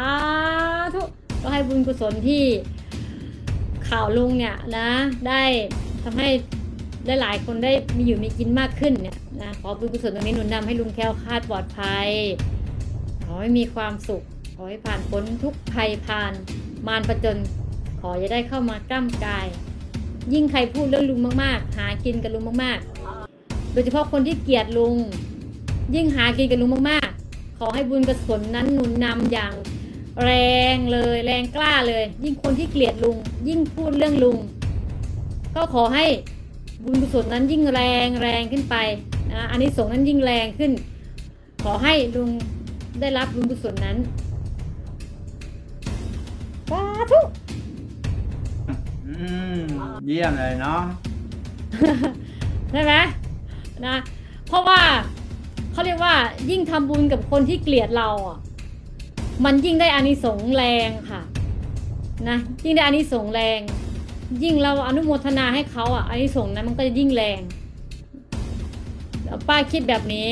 าธุก็ให้บุญกุศลที่ข่าวลุงเนี่ยนะ ได้ทำให้ได้หลายคนได้มีอยู่มีกินมากขึ้นเนี่ยนะขอบุญกุศลตรงนี้หนุนนำให้ลุงแค้วคาดปลอดภัยขอให้มีความสุข ขอให้ผ่านพ้นทุกภัยผ่านมารประจน ขออย่าได้เข้ามากล้ำกาย ยิ่งใครพูดเรื่องลุงมากๆ หากินกับลุงมากๆ โดยเฉพาะคนที่เกลียดลุง ยิ่งหากินกับลุงมากๆ ขอให้บุญกุศลนั้นหนุนนำอย่าง แรงเลย แรงกล้าเลย ยิ่งคนที่เกลียดลุง ยิ่งพูดเรื่องลุง ก็ขอให้บุญกุศลนั้นยิ่งแรงแรงขึ้นไปนะอันนี้สงส์นั้นยิ่งแรงขึ้น ขอให้ลุงได้รับบุญกุศลนั้นสาธุอืมเยี่ยมเลยเนาะใช่ไหมนะ เพราะว่าเขาเรียกว่ายิ่งทำบุญกับคนที่เกลียดเราอะ มันยิ่งได้อานิสงส์แรงค่ะนะยิ่งได้อานิสงส์แรง ยิ่งเราอนุโมทนาให้เขาอะอานิสงส์นั้นมันก็จะยิ่งแรง ป้าคิดแบบนี้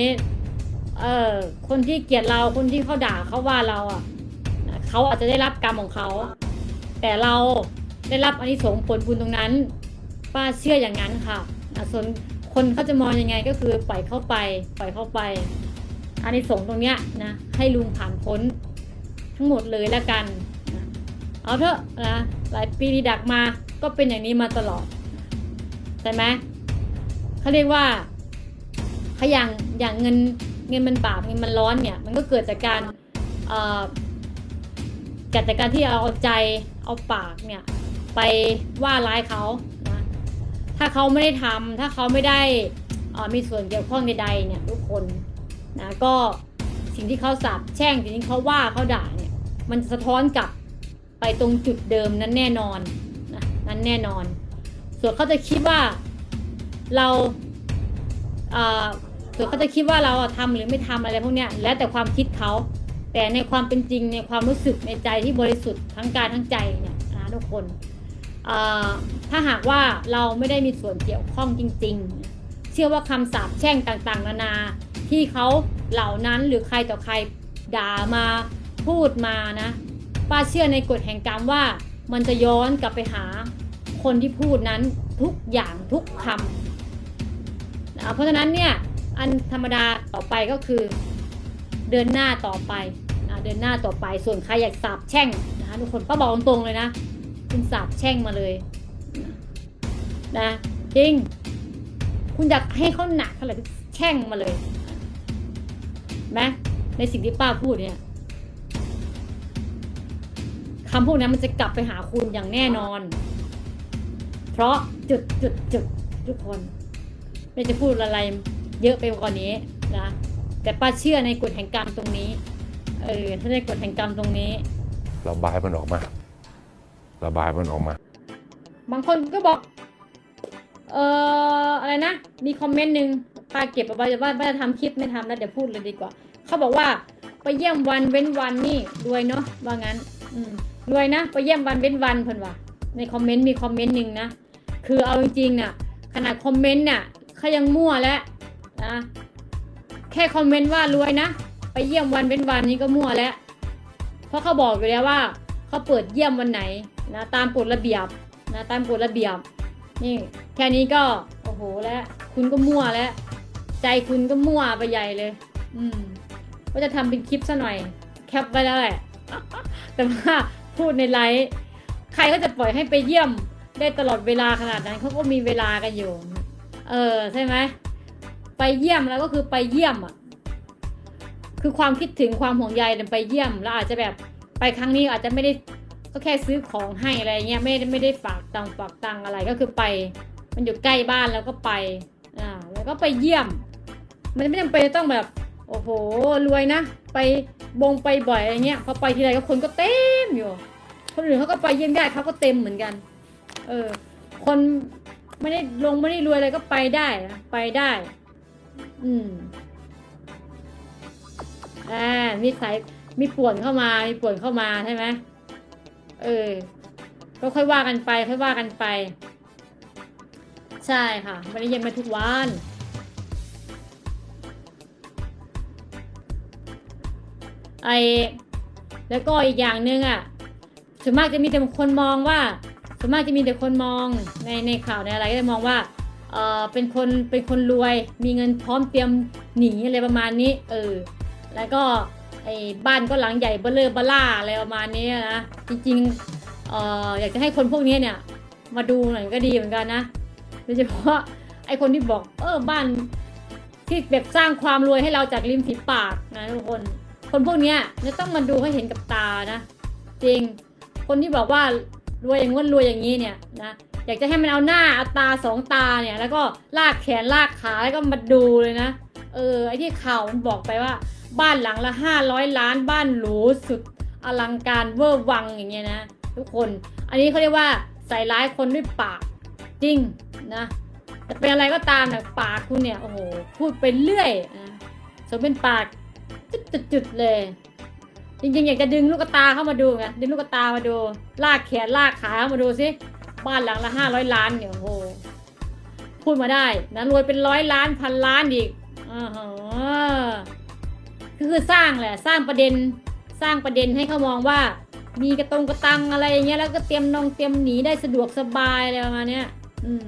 เออคนที่เกลียดเราคนที่เขาด่าเขาว่าเราอะนะเขาอาจจะได้รับกรรมของเขา แต่เราได้รับอานิสงส์ผลบุญตรงนั้น ป้าเชื่ออย่างนั้นค่ะนะส่วนคนเขาจะมองยังไงก็คือปล่อยเข้าไป ปล่อยเข้าไปอานิสงส์ตรงเนี้ยนะให้ลุงผ่านพ้น ทั้งหมดเลยแล้วกัน เอาเถอะนะหลายปีที่ดักมาก็เป็นอย่างนี้มาตลอดใช่ไหมเขาเรียกว่าขย่างอย่างเงินเงินมันบาปเงินมันร้อนเนี่ย มันก็เกิดจากการเอ่อเกิดจากการที่เอาใจเอาปากเนี่ยไปว่าร้ายเขานะถ้าเขาไม่ได้ทำถ้าเขาไม่ได้มีส่วนเกี่ยวข้องใดๆเนี่ยทุกคนนะก็สิ่งที่เขาสาบแช่งสิ่งที่เขาว่าเขาด่า มันจะสะท้อนกลับไปตรงจุดเดิมนั้นแน่นอนนะนั้นแน่นอน ส่วนเขาจะคิดว่าเราส่วนเขาจะคิดว่าเราอะทำหรือไม่ทำอะไรพวกเนี้ยแล้วแต่ความคิดเขาแต่ในความเป็นจริงในความรู้สึกในใจที่บริสุทธิ์ทั้งกายทั้งใจเนี่ยนะทุกคนถ้าหากว่าเราไม่ได้มีส่วนเกี่ยวข้องจริง ๆ เชื่อว่าคำสาปแช่งต่างๆ นานาที่เขาเหล่านั้นหรือใครต่อใครด่ามา พูดมานะ ป้าเชื่อในกฎแห่งกรรมว่ามันจะย้อนกลับไปหาคนที่พูดนั้นทุกอย่างทุกคำนะเพราะฉะนั้นเนี่ยอันธรรมดาต่อไปก็คือเดินหน้าต่อไปนะเดินหน้าต่อไปส่วนใครอยากสาบแช่งนะคะทุกคนป้าบอกตรงๆเลยนะคุณสาบแช่งมาเลยนะจริง คุณอยากให้เขาหนักเท่าไหร่แช่งมาเลยไหมในสิ่งที่ป้าพูดเนี่ย คำพูดนั้นมันจะกลับไปหาคุณอย่างแน่นอน เพราะจุดจุดจุดทุกคน ไม่จะพูดอะไรเยอะไปกว่านี้นะแต่ป้าเชื่อในกฎแห่งกรรมตรงนี้เออถ้าในกฎแห่งกรรมตรงนี้ระบายมันออกมา ระบายมันออกมา บางคนก็บอก เอ่ออะไรนะ มีคอมเมนต์หนึ่งป้าเก็บเอาไว้ว่าป้าจะทำคลิปไม่ทำแล้วเดี๋ยวพูดเลยดีกว่า เขาบอกว่า ไปเยี่ยมวันเว้นวันนี่รวยเนาะว่างั้น อืมรวยนะไปเยี่ยมวันเว้นวันเพิ่นว่าในคอมเมนต์มีคอมเมนต์หนึ่งนะคือเอาจริงๆน่ะขนาดคอมเมนต์น่ะเขายังมั่วแล้วนะแค่คอมเมนต์ว่ารวยนะไปเยี่ยมวันเว้นวันนี้ก็มั่วแล้ว เพราะเขาบอกอยู่แล้วว่าเขาเปิดเยี่ยมวันไหนนะตามกฎระเบียบนะตามกฎระเบียบนี่แค่นี้ก็โอ้โหแล้วคุณก็มั่วแล้ว ใจคุณก็มั่วไปใหญ่เลย อืมก็จะทำเป็นคลิปซะหน่อย แคปไว้แล้วแหละแต่ว่า พูดในไลฟ์ใครก็จะปล่อยให้ไปเยี่ยมได้ตลอดเวลาขนาดนั้นเขาก็มีเวลากันอยู่ เออใช่ไหมไปเยี่ยมแล้วก็คือไปเยี่ยมอะคือความคิดถึงความห่วงใยเนี่ยไปเยี่ยมแล้วอาจจะแบบไปครั้งนี้อาจจะไม่ได้ก็แค่ซื้อของให้อะไรเงี้ยไม่ได้ไม่ได้ฝากตังฝากตังอะไรก็คือไป มันอยู่ใกล้บ้านแล้วก็ไปอ่าแล้วก็ไปเยี่ยม มันไม่จำเป็นต้องแบบ โอ้โหรวยนะ ไปบงไปบ่อยอะไรเงี้ยพอไปทีไรก็คนก็เต็มอยู่คนอื่นเขาก็ไปเยี่ยมญาติเขาก็เต็มเหมือนกัน เออ คนไม่ได้ลงไม่ได้รวยอะไรก็ไปได้นะไปได้ อืมอ่ามีสายมีป่วนเข้ามา มีป่วนเข้ามาใช่ไหมเออ ก็ค่อยว่ากันไป ค่อยว่ากันไป ใช่ค่ะไม่ได้เย็นมาทุกวัน ไอแล้วก็อีกอย่างหนึ่งอะส่วนมากจะมีแต่คนมองว่าส่วนมากจะมีแต่คนมองในในข่าวในอะไรก็จะมองว่าเออเป็นคนเป็นคนรวย มีเงินพร้อมเตรียมหนีอะไรประมาณนี้เออแล้วก็ไอ้บ้านก็หลังใหญ่เบลเลอร์บล่าอะไรประมาณนี้นะจริงๆเอออยากจะให้คนพวกนี้เนี่ยมาดูหน่อยก็ดีเหมือนกันนะโดยเฉพาะไอ้คนที่บอกเออบ้านที่แบบสร้างความรวยให้เราจากริมฝีปากนะทุกคน คนพวกเนี้ยจะต้องมาดูให้เห็นกับตานะ จริง คนที่บอกว่ารวยอย่างง้นรวยอย่างนี้เนี่ยนะอยากจะให้มันเอาหน้าเอาตาสองตาเนี่ย แล้วก็ลากแขนลากขาแล้วก็มาดูเลยนะ เออไอที่ข่าวมันบอกไปว่า บ้านหลังละห้าร้อยล้านบ้านหรูสุดอลังการเวอร์วังอย่างเงี้ยนะทุกคน อันนี้เขาเรียกว่าใส่ร้ายคนด้วยปากจริงนะแต่เป็นอะไรก็ตามนะปากคุณเนี่ยโอ้โหพูดไปเรื่อยนะสมเป็นปาก จุดๆเลย จริงๆ อยากจะดึงลูกตาเข้ามาดูไงดึงลูกตามาดู ลากแขนลากขาเข้ามาดูสิบ้านหลังละห้าร้อยล้านเนี่ยโอ้โหพูดมาได้นะรวยเป็นร้อยล้านพันล้านอีกอ่าฮะก็คือสร้างแหละสร้างประเด็นสร้างประเด็นให้เขามองว่า มีกระตรงกระตังอะไรอย่างเงี้ยแล้วก็เตรียมนองเตรียมหนีได้สะดวกสบายอะไรประมาณเนี้ยอืม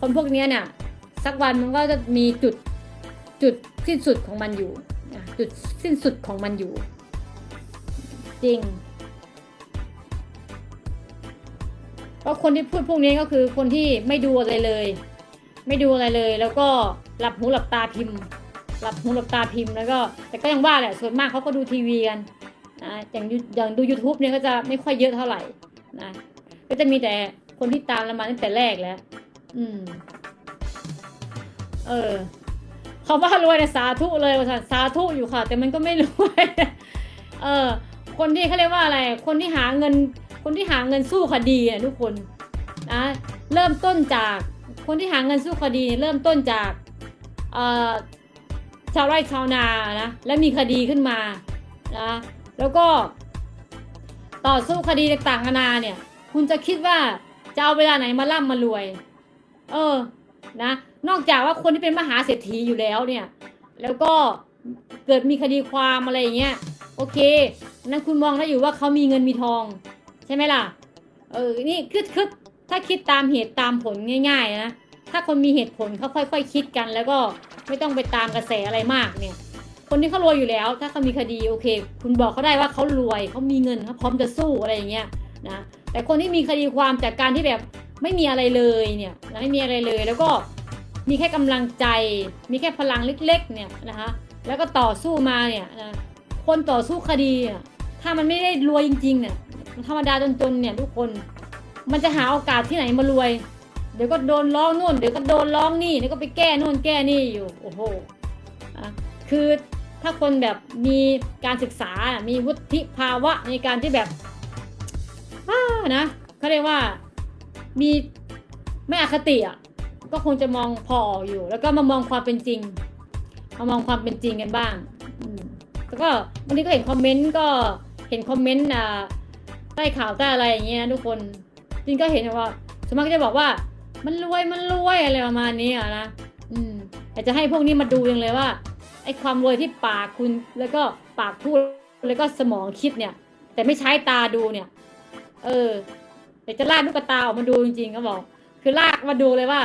คนพวกเนี้ยเนี่ยสักวันมันก็จะมีจุดจุดสิ้นสุดของมันอยู่ จุดสิ้นสุดของมันอยู่ จริงก็คนที่พูดพวกนี้ก็คือคนที่ไม่ดูอะไรเลย ไม่ดูอะไรเลย แล้วก็หลับหูหลับตาพิมพ์ หลับหูหลับตาพิมพ์แล้วก็ แต่ก็ยังว่าแหละส่วนมากเขาก็ดูทีวีกันนะอย่างอย่างดู YouTube เนี่ยก็จะไม่ค่อยเยอะเท่าไหร่นะก็จะมีแต่คนที่ตามเรามาตั้งแต่แรกแล้ว อืม เออ คำว่ารวยเนี่ยสาธุเลยสาธุอยู่ค่ะ แต่มันก็ไม่รวยเออคนที่เขาเรียกว่าอะไร คนที่หาเงิน คนที่หาเงินสู้คดีเนี่ยทุกคนนะเริ่มต้นจากคนที่หาเงินสู้คดีเนี่ยเริ่มต้นจากเอ่อชาวไร่ชาวนานะแล้วมีคดีขึ้นมานะแล้วก็ ต่อสู้คดีต่างๆนานาเนี่ย คุณจะคิดว่าจะเอาเวลาไหนมาล่ำมารวย เออนะ นอกจากว่าคนที่เป็นมหาเศรษฐีอยู่แล้วเนี่ย แล้วก็เกิดมีคดีความอะไรอย่างเงี้ย โอเค นั่นคุณมองได้อยู่ว่าเขามีเงินมีทอง ใช่ไหมล่ะ เออ นี่คือคือถ้าคิดตามเหตุตามผลง่าย ๆ นะ ถ้าคนมีเหตุผลเขาค่อยๆคคิดกัน แล้วก็ไม่ต้องไปตามกระแสอะไรมากเนี่ย คนที่เขารวยอยู่แล้ว ถ้าเขามีคดีโอเค คุณบอกเขาได้ว่าเขารวยเขามีเงินเขาพร้อมจะสู้อะไรอย่างเงี้ยนะ แต่คนที่มีคดีความจากการที่แบบไม่มีอะไรเลยเนี่ย ไม่มีอะไรเลยแล้วก็ มีแค่กำลังใจ มีแค่พลังเล็กๆเนี่ยนะคะแล้วก็ต่อสู้มาเนี่ยนะคนต่อสู้คดีเนี่ยถ้ามันไม่ได้รวยจริงๆเนี่ยธรรมดาจนๆเนี่ยทุกคนมันจะหาโอกาสที่ไหนมารวย เดี๋ยวก็โดนร้องนู่นเดี๋ยวก็โดนร้องนี่เดี๋ยวก็ไปแก้นู่นแก้นี่อยู่โอ้โหอะคือถ้าคนแบบมีการศึกษา มีวุฒิภาวะในการที่แบบอ่านะเขาเรียกว่ามีไม่อคติอะ ก็คงจะมองพอออกอยู่ แล้วก็มามองความเป็นจริง มามองความเป็นจริงกันบ้างแล้วก็วันนี้ก็เห็นคอมเมนต์ก็เห็นคอมเมนต์อ่าใต้ข่าวใต้อะไรอย่างเงี้ยนะทุกคนจริงก็เห็นว่าสวนมากก็จะบอกว่า มันรวยมันรวยอะไรประมาณนี้อะนะอืมแต่จะให้พวกนี้มาดูยังเลยว่าไอ้ความรวยที่ปากคุณแล้วก็ปากพูดแล้วก็สมองคิดเนี่ย แต่ไม่ใช้ตาดูเนี่ย เออแต่จะลากลูกตาออกมาดูจริงๆก็บอก คือลากมาดูเลยว่า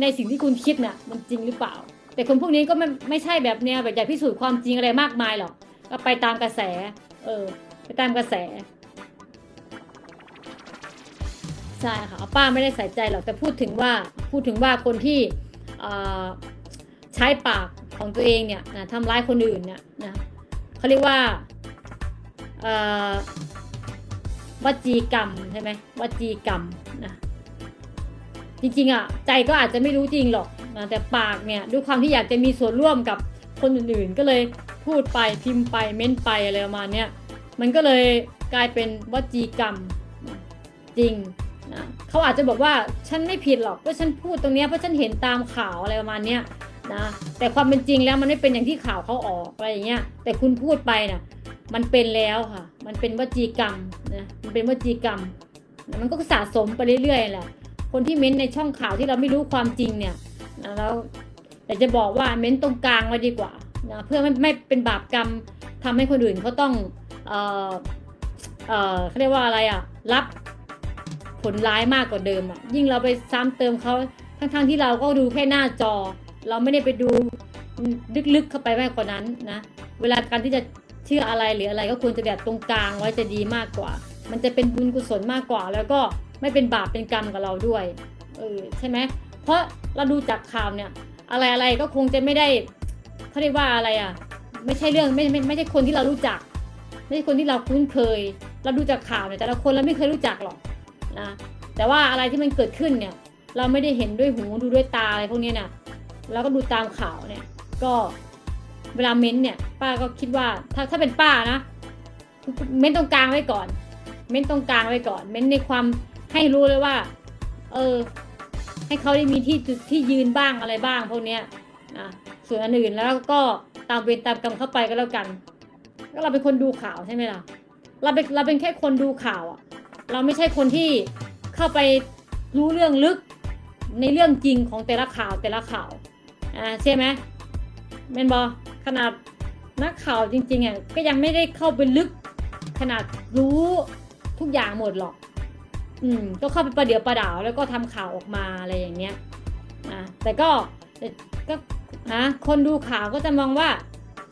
ในสิ่งที่คุณคิดเนี่ยมันจริงหรือเปล่า แต่คนพวกนี้ก็ไม่ไม่ใช่แบบแนวแบบอยากพิสูจน์ความจริงอะไรมากมายหรอกก็ไปตามกระแส เออ ไปตามกระแสใช่ค่ะป้าไม่ได้ใส่ใจหรอกแต่พูดถึงว่าพูดถึงว่าคนที่ใช้ปากของตัวเองเนี่ยนะทำร้ายคนอื่นเนี่ยนะเขาเรียกว่าเอ่อวจีกรรมใช่ไหมวจีกรรมนะ จริงๆอะใจก็อาจจะไม่รู้จริงหรอกนะแต่ปากเนี่ยด้วยความที่อยากจะมีส่วนร่วมกับคนอื่นๆ ก็เลยพูดไปพิมพ์ไปเม้นไปอะไรประมาณเนี้ยมันก็เลยกลายเป็นวจีกรรมจริงนะเขาอาจจะบอกว่าฉันไม่ผิดหรอกว่าฉันพูดตรงเนี้ยเพราะฉันเห็นตามข่าวอะไรประมาณเนี้ยนะแต่ความเป็นจริงแล้วมันไม่เป็นอย่างที่ข่าวเขาออกอะไรอย่างเงี้ยแต่คุณพูดไปนะมันเป็นแล้วค่ะ มันเป็นวจีกรรมนะมันเป็นวจีกรรม มันก็สะสมไปเรื่อยๆแหละ คนที่เม้นในช่องข่าวที่เราไม่รู้ความจริงเนี่ยนะแล้วแต่จะบอกว่าเม้นตรงกลางไว้ดีกว่านะเพื่อไม่ไม่เป็นบาปกรรมทำให้คนอื่นเขาต้องเอ่อเอ่อเขาเรียกว่าอะไรอะรับผลร้ายมากกว่าเดิมอะยิ่งเราไปซ้ำเติมเขาทั้งๆที่เราก็ดูแค่หน้าจอ เราไม่ได้ไปดูลึกๆเข้าไปมากกว่านั้นนะเวลาการที่จะเชื่ออะไรหรืออะไรก็ควรจะแบบตรงกลางไว้จะดีมากกว่า มันจะเป็นบุญกุศลมากกว่า แล้วก็ ไม่เป็นบาปเป็นกรรมกับเราด้วยเออใช่ไหมเพราะเราดูจากข่าวเนี่ย อะไรอะไรก็คงจะไม่ได้เขาเรียกว่าอะไรอะ ไม่ใช่เรื่องไม่ไม่ไม่ใช่คนที่เรารู้จัก ไม่ใช่คนที่เราคุ้นเคย เราดูจากข่าวเนี่ยแต่ละคนเราไม่เคยรู้จักหรอกนะแต่ว่าอะไรที่มันเกิดขึ้นเนี่ย เราไม่ได้เห็นด้วยหูดูด้วยตาอะไรพวกนี้ยน่ะเราก็ดูตามข่าวเนี่ย ก็เวลาเม้นเนี่ย ป้าก็คิดว่าถ้าถ้าเป็นป้านะ เม้นตรงกลางไว้ก่อน เม้นตรงกลางไว้ก่อน เม้นในความ ให้รู้เลยว่า เออ ให้เขาได้มีที่จุดที่ยืนบ้างอะไรบ้างพวกเนี้ยนะส่วนอันอื่นแล้วก็ตามเวรตามกรรมเข้าไปก็แล้วกันก็เราเป็นคนดูข่าวใช่ไหมล่ะเราเป็นเราเป็นแค่คนดูข่าวอะเราไม่ใช่คนที่เข้าไปรู้เรื่องลึกในเรื่องจริงของแต่ละข่าวแต่ละข่าวอ่าใช่ไหมเมนบอขนาดนักข่าวจริงๆอะก็ยังไม่ได้เข้าไปลึกขนาดรู้ทุกอย่างหมดหรอก อืมก็เข้าไปประเดี๋ยวประดาวแล้วก็ทำข่าวออกมาอะไรอย่างเงี้ยนะแต่ก็ก็นะคนดูข่าวก็จะมองว่า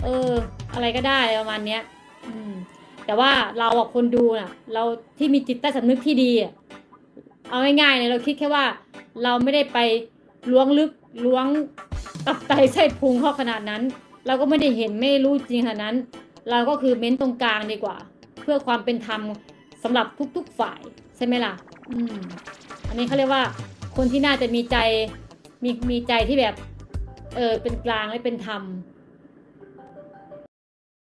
เออ อะไรก็ได้ประมาณเนี้ย อืม แต่ว่าเราอะคนดูน่ะ เราที่มีจิตใต้สำนึกที่ดีอะเอาง่ายๆเลยเราคิดแค่ว่า เราไม่ได้ไปล้วงลึกล้วงตับไตไส้พุงเขาขนาดนั้น เราก็ไม่ได้เห็นไม่รู้จริงขนาดนั้น เราก็คือเม้นตรงกลางดีกว่า เพื่อความเป็นธรรมสำหรับทุก ๆฝ่าย ช่ไหมล่ะ อืม อันนี้เขาเรียกว่าคนที่น่าจะมีใจมีมีใจที่แบบ เออเป็นกลางและเป็นธรรม